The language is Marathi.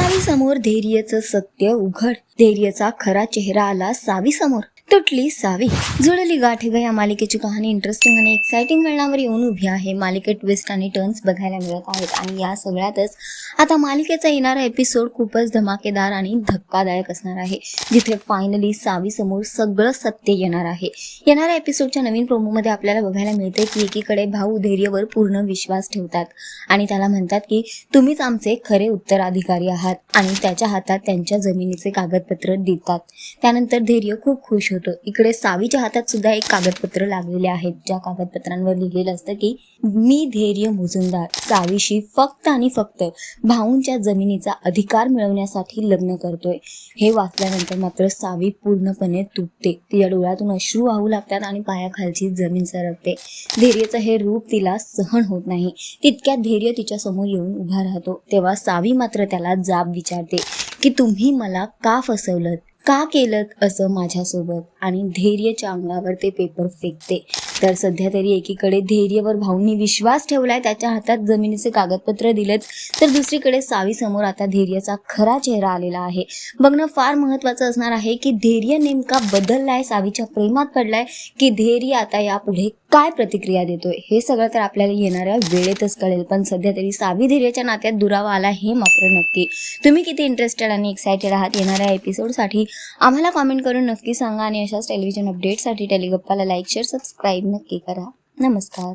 सावी समोर धैर्यचं सत्य उघड. धैर्यचा खरा चेहरा आला सावी समोर तुटली सावी. जुळली गाठ ग या मालिकेची कहाणी. इंटरेस्टिंग आणि एक्साइटिंग वळणावर येऊन उभी आहे मालिकेत ट्विस्ट आणि टर्न्स बघायला मिळत आहेत. आणि या सगळ्यातच आता मालिकेचा येणारा एपिसोड खूपच धमाकेदार आणि धक्कादायक असणार आहे जिथे फायनली सावी समोर सगळं सत्य येणार आहे. येणाऱ्या एपिसोडच्या नवीन प्रोमोमध्ये आपल्याला बघायला मिळते की एकीकडे भाऊ धैर्यवर पूर्ण विश्वास ठेवतात आणि त्याला म्हणतात की तुम्हीच आमचे खरे उत्तराधिकारी आहात आणि त्याच्या हातात त्यांच्या जमिनीचे कागदपत्र देतात. त्यानंतर धैर्य खूप खुश होतो. इकडे सावीच्या हातात सुद्धा एक कागदपत्र लागलेले आहेत ज्या कागदपत्रांवर लिहिलेलं असतं की मी धैर्य मुजुमदार सावीशी फक्त आणि फक्त भाऊंच्या जमिनीचा अधिकार मिळवण्यासाठी लग्न करतोय. हे वाचल्यानंतर मात्र सावी पूर्णपणे तुटते. तिच्या डोळ्यातून अश्रू वाहू लागतात आणि पायाखालची जमीन सरकते. धैर्यचं हे रूप तिला सहन होत नाही. तितक्यात धैर्य तिच्या समोर येऊन उभा राहतो. तेव्हा सावी मात्र त्याला जाब विचारते की तुम्ही मला का फसवलं का केलं असं माझ्यासोबत? आणि धैर्यच्या अंगावर ते पेपर फेकते. तर सध्या तरी एकीकडे धैर्यवर भाऊंनी विश्वास ठेवलाय त्याच्या हातात जमिनीचे कागदपत्र दिलेत तर दुसरीकडे सावी समोर आता धैर्याचा खरा चेहरा आलेला आहे. बघणं फार महत्वाचं असणार आहे की धैर्य नेमका बदललाय सावीच्या प्रेमात पडलाय की धैर्य आता यापुढे काय प्रतिक्रिया देतोय? हे सगळं तर आपल्याला येणाऱ्या वेळेतच कळेल पण सध्या तरी सावी धीरेच्या नात्यात दुरावा आला हे मात्र नक्की. तुम्ही किती इंटरेस्टेड आणि एक्सायटेड आहात येणाऱ्या एपिसोडसाठी आम्हाला कॉमेंट करून नक्की सांगा आणि अशाच टेलिव्हिजन अपडेटसाठी टेलिगप्पाला लाईक शेअर सबस्क्राईब नक्की करा. नमस्कार.